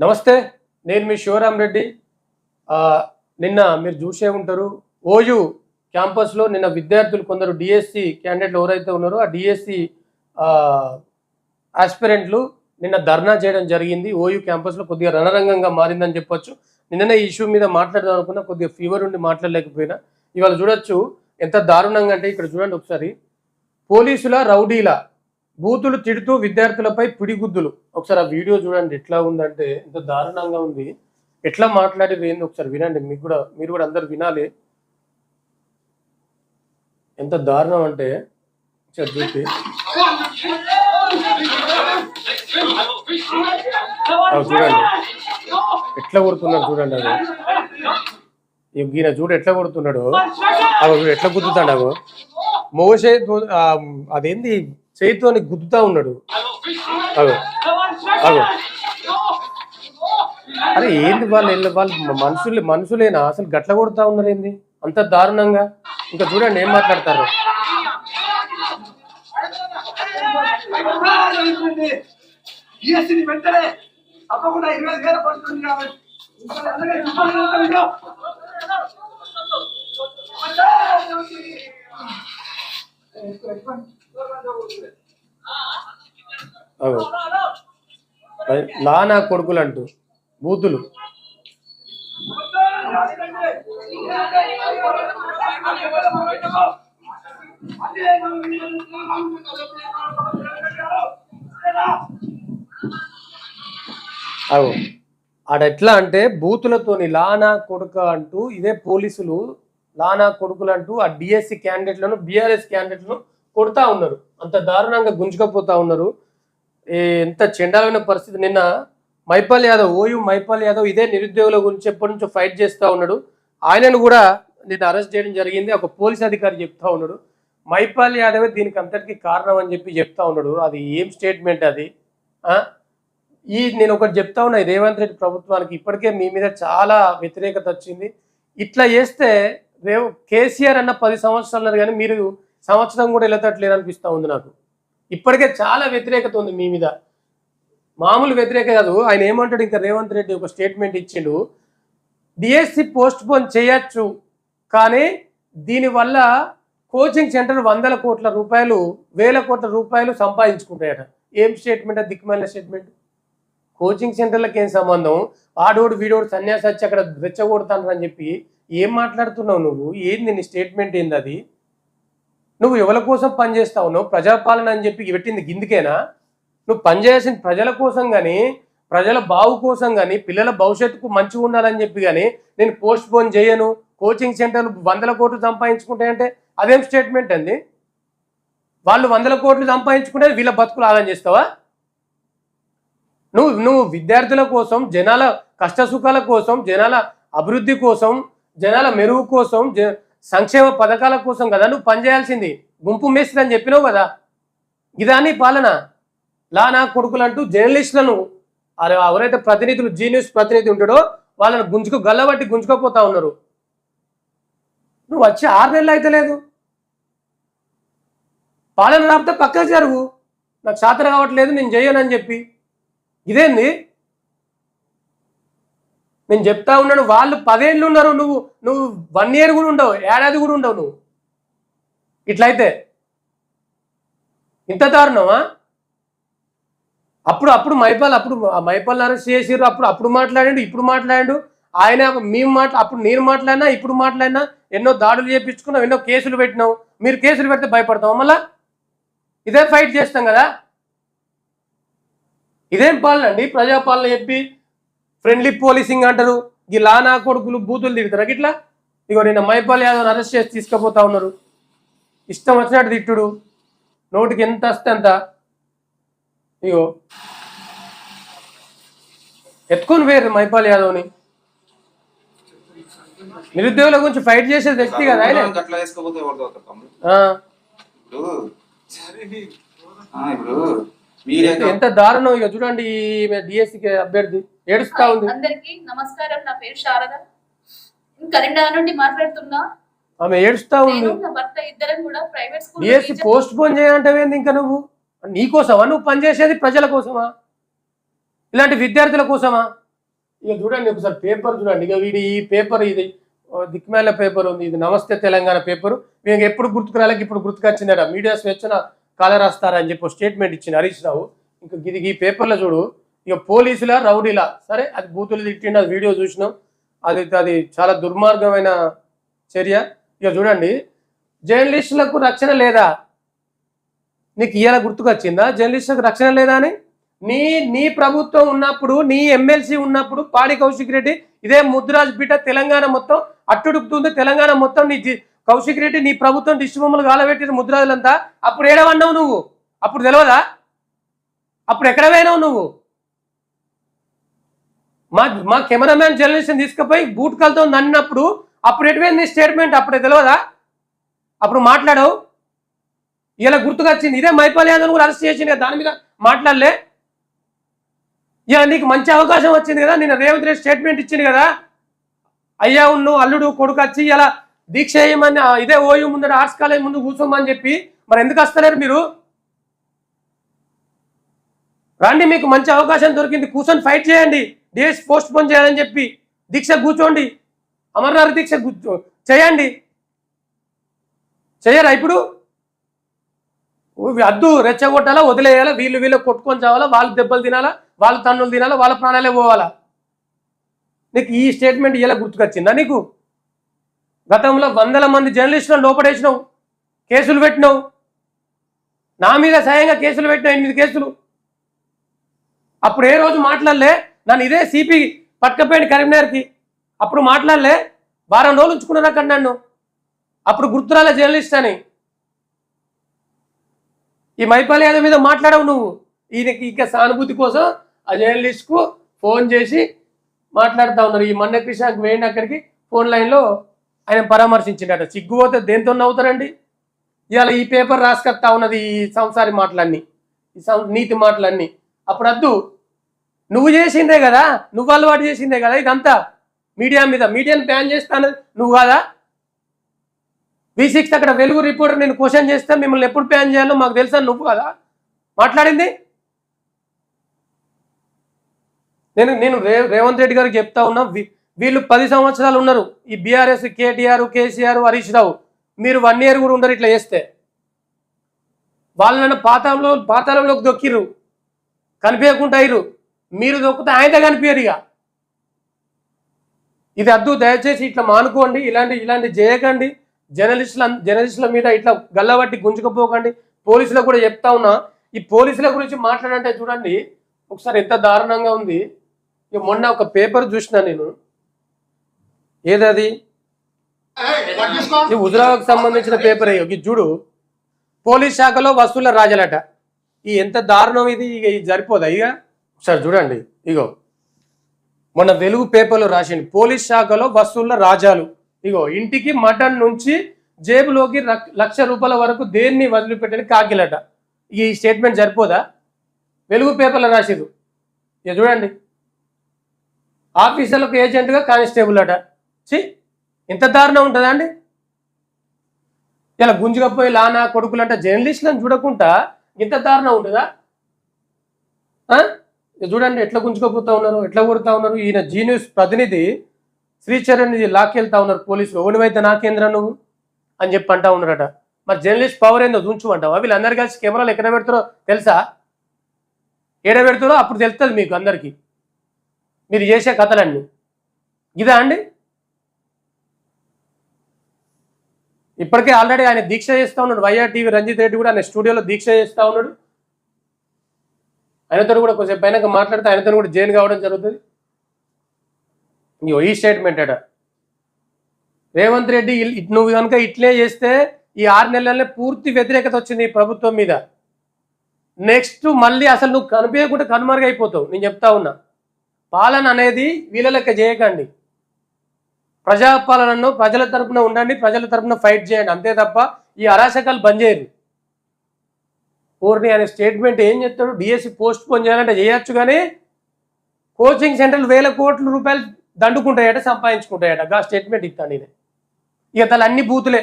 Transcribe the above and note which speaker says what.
Speaker 1: నమస్తే నేను మీ శివరాం రెడ్డి. నిన్న మీరు చూసే ఉంటారు ఓయూ క్యాంపస్లో నిన్న విద్యార్థులు కొందరు డిఎస్సి క్యాండిడేట్లు ఎవరైతే ఉన్నారో ఆ డిఎస్సి ఆస్పిరెంట్లు నిన్న ధర్నా చేయడం జరిగింది. ఓయూ క్యాంపస్లో కొద్దిగా రణరంగంగా మారిందని చెప్పొచ్చు. నిన్ననే ఈ ఇష్యూ మీద మాట్లాడదాం అనుకున్నా కొద్దిగా ఫీవర్ ఉండి మాట్లాడలేకపోయినా. ఇవాళ చూడొచ్చు ఎంత దారుణంగా అంటే ఇక్కడ చూడండి ఒకసారి. పోలీసుల రౌడీల బూతులు తిడుతూ విద్యార్థులపై పిడిగుద్దులు. ఒకసారి ఆ వీడియో చూడండి ఎట్లా ఉందంటే ఎంత దారుణంగా ఉంది. ఎట్లా మాట్లాడేది ఏంది ఒకసారి వినండి మీకు కూడా మీరు కూడా అందరు వినాలి. ఎంత దారుణం అంటే ఒకసారి అవి చూడండి. ఎట్లా కొడుతున్నాడు చూడండి అది ఈయన చూడు ఎట్లా కొడుతున్నాడు. అవి ఎట్లా గుద్దుతాడు అవు మోసే అదేంది? చేతితోని గుద్దుతా ఉన్నాడు. అగో. అగో. అరే ఏంది వాళ్ళు వెళ్ళ వాళ్ళు మనుషులు మనుషులేనా? అసలు గట్ల కొడుతా ఉన్నారు ఏంది? అంత దారుణంగా? ఇంకా చూడండి ఏం మాట్లాడతారు.
Speaker 2: వెంటనే తప్పకుండా
Speaker 1: అది లానా కొడుకులు అంటూ బూతులు. అవు ఆడ ఎట్లా అంటే బూతులతోని లానా కొడుక అంటూ ఇదే పోలీసులు లానా కొడుకులు అంటూ ఆ డిఎస్సి క్యాండిడేట్లను బీఆర్ఎస్ క్యాండిడేట్లను కొడతా ఉన్నారు. అంత దారుణంగా గుంజుకపోతా ఉన్నారు. ఏ ఎంత చెండాలమైన పరిస్థితి. నిన్న మైపాల్ యాదవ్ ఓయూ మైపాల్ యాదవ్ ఇదే నిరుద్యోగుల గురించి ఎప్పటి నుంచో ఫైట్ చేస్తూ ఉన్నాడు. ఆయనను కూడా నిన్న అరెస్ట్ చేయడం జరిగింది. ఒక పోలీస్ అధికారి చెప్తా ఉన్నాడు. మైపాల్ యాదవ్ దీనికి అంతటికీ కారణం అని చెప్పి చెప్తా ఉన్నాడు. అది ఏం స్టేట్మెంట్ అది? ఈ నేను ఒకటి చెప్తా ఉన్నా రేవంత్ రెడ్డి ప్రభుత్వానికి ఇప్పటికే మీ మీద చాలా వ్యతిరేకత వచ్చింది. ఇట్లా చేస్తే రేవ్ కేసీఆర్ అన్న పది సంవత్సరాలు కానీ మీరు సంవత్సరం కూడా వెళ్ళేటట్లేరు అనిపిస్తూ ఉంది నాకు. ఇప్పటికే చాలా వ్యతిరేకత ఉంది మీ మీద. మామూలు వ్యతిరేక కాదు. ఆయన ఏమంటాడు? ఇంకా రేవంత్ రెడ్డి ఒక స్టేట్మెంట్ ఇచ్చిండు. డిఎస్సి పోస్ట్ పోన్ చేయొచ్చు కానీ దీనివల్ల కోచింగ్ సెంటర్ వందల కోట్ల రూపాయలు వేల కోట్ల రూపాయలు సంపాదించుకుంటాయట. ఏం స్టేట్మెంట్ అది స్టేట్మెంట్ కోచింగ్ సెంటర్లకు ఏం సంబంధం? ఆడోడు వీడోడు సన్యాసి వచ్చి అక్కడ రెచ్చగొడతాను అని చెప్పి ఏం మాట్లాడుతున్నావు నువ్వు? ఏంది నీ స్టేట్మెంట్ ఏంది అది? నువ్వు ఎవరి కోసం పనిచేస్తావు నువ్వు ప్రజాపాలన అని చెప్పి పెట్టింది గిందుకేనా? నువ్వు పనిచేయాల్సింది ప్రజల కోసం కానీ ప్రజల బావు కోసం కానీ పిల్లల భవిష్యత్తుకు మంచిగా ఉండాలని చెప్పి కానీ నేను పోస్ట్ పోన్ చేయను. కోచింగ్ సెంటర్లు వందల కోట్లు సంపాదించుకుంటాయంటే అదేం స్టేట్మెంట్ అండి? వాళ్ళు వందల కోట్లు సంపాదించుకుంటే వీళ్ళ బతుకులు ఆదాయం చేస్తావా? నువ్వు నువ్వు విద్యార్థుల కోసం జనాల కష్ట సుఖాల కోసం జనాల అభివృద్ధి కోసం జనాల మెరుగు కోసం జ సంక్షేమ పథకాల కోసం కదా నువ్వు పనిచేయాల్సింది గుంపు మేస్త్రి అని చెప్పినావు కదా. ఇదాని పాలన. లానా కొడుకులు అంటూ జర్నలిస్టులను ఎవరైతే ప్రతినిధులు జీ న్యూస్ ప్రతినిధి ఉంటాడో వాళ్ళని గుంజుకు గల్లబట్టి గుంజుకోపోతా ఉన్నారు. నువ్వు వచ్చి ఆరు నెలలు అయితే లేదు. పాలన రాకపోతే పక్కకు జరుగు. నాకు శాతం కావట్లేదు నేను చెయ్యనని చెప్పి. ఇదేంది? నేను చెప్తా ఉన్నాను వాళ్ళు పదేళ్ళు ఉన్నారు నువ్వు నువ్వు వన్ ఇయర్ కూడా ఉండవు ఏడాది కూడా ఉండవు నువ్వు. ఇట్లయితే ఇంత దారుణమా? అప్పుడు అప్పుడు మైపాల్ అప్పుడు మైపాల్ అరెస్ట్ చేసిర్రు అప్పుడు అప్పుడు మాట్లాడిండు ఇప్పుడు మాట్లాడాడు. ఆయన మేము మాట్లా అప్పుడు నేను మాట్లాడినా ఇప్పుడు మాట్లాడినా ఎన్నో దాడులు చేపించుకున్నాం ఎన్నో కేసులు పెట్టినాం. మీరు కేసులు పెడితే భయపడతాం మళ్ళా ఇదే ఫైట్ చేస్తాం కదా? ఇదేం పాలన అండి? ప్రజాపాలన చెప్పి ఫ్రెండ్లీ పోలీసింగ్ అంటారు. ఈ లానా కొడుకులు బూతులు తిడతారు? గిట్లా? ఇగో నిన్న మైపాల్ యాదవ్ అరెస్ట్ చేసి తీసుకుపోతా ఉన్నారు. ఇష్టం వచ్చినట్టు తిట్టుడు. నోటికి ఎంత వస్తే అంత. ఇగో. ఎత్తుకొని పోయారు మైపాల్ యాదవ్ని. నిరుద్యోగుల గురించి ఫైట్ చేసే వ్యక్తి కదా ఆయన.
Speaker 3: ఇప్పుడు
Speaker 1: ఎంత దారుణం ఇక చూడండి డిఎస్సి అభ్యర్థి. ఏడుస్తా ఉంది.
Speaker 4: అందరికి నమస్కారం. నా పేరు శారద. కరీంనగర్ నుండి మాట్లాడుతున్నా.
Speaker 1: ఆమె ఏడుస్తా ఉంది.
Speaker 4: నేను నా భర్త ఇద్దరం కూడా private school
Speaker 1: DSC postpone చేయాలంటే ఇంకా నువ్వు? నీ కోసమా? నువ్వు పనిచేసేది ప్రజల కోసమా? ఇలాంటి విద్యార్థుల కోసమా? ఇక చూడండి ఒకసారి పేపర్ చూడండి. ఇక వీడి ఈ పేపర్ ఇది దిక్మేల పేపర్ ఉంది. ఇది నమస్తే తెలంగాణ పేపర్ మేము ఎప్పుడు గుర్తుకు రాలేక ఇప్పుడు గుర్తుకొచ్చిందట. మీడియా స్వేచ్ఛన? కాలరాస్తారని చెప్పి స్టేట్మెంట్ ఇచ్చింది హరీష్ రావు. ఇంకా ఇది ఈ పేపర్లో చూడు ఇక పోలీసుల రౌడీలా. సరే అది బూతులు తిట్టిండి అది వీడియో చూసినాం. అది అది చాలా దుర్మార్గమైన చర్య. ఇక చూడండి జర్నలిస్టులకు రక్షణ లేదా? నీకు ఇవాళ గుర్తుకొచ్చిందా? జర్నలిస్టులకు రక్షణ లేదా అని? నీ నీ ప్రభుత్వం ఉన్నప్పుడు నీ ఎమ్మెల్సీ ఉన్నప్పుడు పాడి కౌశిక్ రెడ్డి ఇదే ముద్రాజ్ బిడ్డ తెలంగాణ మొత్తం అట్టుడుపుతుంది. తెలంగాణ మొత్తం నీ కౌశిక్ రెడ్డి నీ ప్రభుత్వం దిష్టిబొమ్మలు గాలబెట్టిన ముద్రాజులంతా అప్పుడు ఏడవన్నావు నువ్వు? అప్పుడు తెలియదా అప్పుడు ఎక్కడ పోయినావు నువ్వు? మా మా కెమెరామ్యాన్ జర్నలిస్ట్ని తీసుకుపోయి బూట్ కలతో నన్నప్పుడు అప్పుడు ఎటువైంది నీ స్టేట్మెంట్? అప్పుడే తెలియదా అప్పుడు మాట్లాడవు? ఇలా గుర్తుకొచ్చింది. ఇదే మైపాల్ యాదవ్ కూడా అరెస్ట్ చేసింది కదా దాని మీద మాట్లాడలే? ఇలా నీకు మంచి అవకాశం వచ్చింది కదా నేను రేవంత్ రెడ్డి స్టేట్మెంట్ ఇచ్చింది కదా? అయ్యా ఉన్ను అల్లుడు కొడుకు వచ్చి ఇలా దీక్ష చేయమని ఇదే ఓయూ ముందర ఆర్ట్స్ కాలేజ్ ముందు కూర్చోమని చెప్పి మరి ఎందుకు వస్తలేరు మీరు? రండి మీకు మంచి అవకాశం దొరికింది. కూర్చొని ఫైట్ చేయండి. డేస్ పోస్ట్ పోన్ చేయాలని చెప్పి దీక్ష కూర్చోండి. అమర్నాథ్ దీక్ష కూర్చో చేయండి. చేయరా ఇప్పుడు? ఓ అద్దు రెచ్చగొట్టాలా వదిలేయాలా? వీళ్ళు వీళ్ళు కొట్టుకొని చావాలా? వాళ్ళు దెబ్బలు తినాలా? వాళ్ళ తన్నులు తినాలా? వాళ్ళ ప్రాణాలే పోవాలా? నీకు ఈ స్టేట్మెంట్ ఇలా గుర్తుకొచ్చిందా నీకు? గతంలో వందల మంది జర్నలిస్టులను లోపడేసినావు కేసులు పెట్టినావు. నా మీద సాయంగా కేసులు పెట్టినావు ఎనిమిది కేసులు. అప్పుడు ఏ రోజు మాట్లాడలే? నన్ను ఇదే సిపి పట్టుకపోయింది కరీంనగర్కి అప్పుడు మాట్లాడలే? వారం రోజులు ఉంచుకున్నాను నన్ను. అప్పుడు గుర్తురాల జర్నలిస్ట్ అని. ఈ మైపాల్ యాదవ్ మీద మాట్లాడవు నువ్వు. ఈయనకి ఇక సానుభూతి కోసం ఆ జర్నలిస్ట్కు ఫోన్ చేసి మాట్లాడుతూ ఉన్నారు. ఈ మన్న కృష్ణకి వేయండి అక్కడికి ఫోన్ లైన్లో ఆయన పరామర్శించిండట సిగ్గుపోతే దేంతో నవ్వుతారండి ఇవాళ ఈ పేపర్ రాసుకొస్తా ఉన్నది ఈ సంసారి మాటలన్నీ ఈ సం- నీతి మాటలన్నీ. అప్పుడు వద్దు నువ్వు చేసిందే కదా నువ్వు అలవాటు చేసిందే కదా ఇదంతా. మీడియా మీద మీడియాని బ్యాన్ చేస్తాను నువ్వు కాదా? వి సిక్స్ అక్కడ వెలుగు రిపోర్టర్ నేను క్వశ్చన్ చేస్తే మిమ్మల్ని ఎప్పుడు బ్యాన్ చేయాలో మాకు తెలుసా నువ్వు కదా? మాట్లాడింది? నేను నేను రే రేవంత్ రెడ్డి గారికి చెప్తా ఉన్నా వీళ్ళు పది సంవత్సరాలు ఉన్నారు ఈ BRS KTR KCR Harish Rao మీరు వన్ ఇయర్ కూడా ఉండరు ఇట్లా చేస్తే. వాళ్ళని పాతాళంలో పాతాళంలోకి దొక్కిర్రు. కనిపించకుండా అయ్యారు మీరు దొక్కితే ఆయన కనిపించరు ఇక. ఇది అద్దు దయచేసి ఇట్లా మానుకోండి. ఇలాంటి ఇలాంటి చేయకండి. జర్నలిస్టుల జర్నలిస్టుల మీద ఇట్లా గల్లబట్టి గుంజుకపోకండి. పోలీసులకు కూడా చెప్తా ఉన్నా. ఈ పోలీసుల గురించి మాట్లాడంటే చూడండి. ఒకసారి ఎంత దారుణంగా ఉంది. ఇక మొన్న ఒక పేపర్ చూసిన నేను. ఏదది? ఇది హుజరాబాద్కి సంబంధించిన పేపర్ ఇది చూడు. పోలీస్ శాఖలో వసూళ్ళ రాజలట. ఈ ఎంత దారుణం ఇది? ఇక ఇది సరిపోదా? ఇక ఒకసారి చూడండి. ఇగో. మొన్న వెలుగు పేపర్లో రాసింది పోలీస్ శాఖలో వసూళ్ళ రాజాలు. ఇగో ఇంటికి మటన్ నుంచి జేబులోకి లక్ష రూపాయల వరకు దేన్ని వదిలిపెట్టని కాకిలట. ఈ స్టేట్మెంట్ సరిపోదా? వెలుగు పేపర్లో రాసిరు ఇక చూడండి. ఆఫీసర్లకు ఏజెంట్గా కానిస్టేబుల్ అట. చి ఇంత దారుణం ఉంటుందా అండి? ఇలా గుంజుకపోయి లానా కొడుకులు అంటే జర్నలిస్టులను చూడకుండా ఇంత దారుణం ఉంటుందా? ఆ? చూడండి ఎట్లా గుంజుకపోతా ఉన్నారు ఎట్లా కొడుతా ఉన్నారు. ఈయన జీనియస్ ప్రతినిధి శ్రీచరణ్ ఇది లాక్కెళ్తా ఉన్నారు పోలీసులు. ఓడివైతే నాకేంద్ర నువ్వు? అని చెప్పి అంటా ఉన్నారట. మరి జర్నలిస్ట్ పవర్ ఏందో చూంచుమంటావా వీళ్ళందరూ కలిసి కెమెరాలు ఎక్కడ పెడతారో తెలుసా? ఎక్కడ పెడతారో అప్పుడు తెలుస్తుంది మీకు అందరికీ. మీరు చేసే కథలన్నీ. ఇదా అండి? ఇప్పటికే ఆల్రెడీ ఆయన దీక్ష చేస్తా ఉన్నాడు. వైఆర్ టీవీ రంజిత్ రెడ్డి కూడా ఆయన స్టూడియోలో దీక్ష చేస్తా ఉన్నాడు. ఆయనతో కూడా కొంచెం పైన మాట్లాడితే ఆయనతో కూడా జైన్ కావడం జరుగుతుంది. ఇగో ఈ స్టేట్మెంట్ అట రేవంత్ రెడ్డి ఇట్ నువ్వు కనుక ఇట్లే చేస్తే ఈ ఆరు నెలలనే పూర్తి వ్యతిరేకత వచ్చింది ఈ ప్రభుత్వం మీద. నెక్స్ట్ మళ్ళీ అసలు నువ్వు కనిపించకుండా కనుమరుగైపోతావు. నేను చెప్తా ఉన్నా. పాలన అనేది వీళ్ళ లెక్క చేయకండి. ప్రజాపాలనను ప్రజల తరపున ఉండండి ప్రజల తరపున ఫైట్ చేయండి. అంతే తప్ప ఈ అరాచకాలు బంద్ చేయరు. పూర్ణి అనే స్టేట్మెంట్ ఏం చెప్తాడు? డిఎస్సి పోస్ట్ పోన్ చేయాలంటే చేయొచ్చు కానీ కోచింగ్ సెంటర్లు వేల కోట్ల రూపాయలు దండుకుంటాయట సంపాదించుకుంటాయట. ఆ స్టేట్మెంట్ ఇస్తాను నేను ఇక తల అన్ని బూతులే.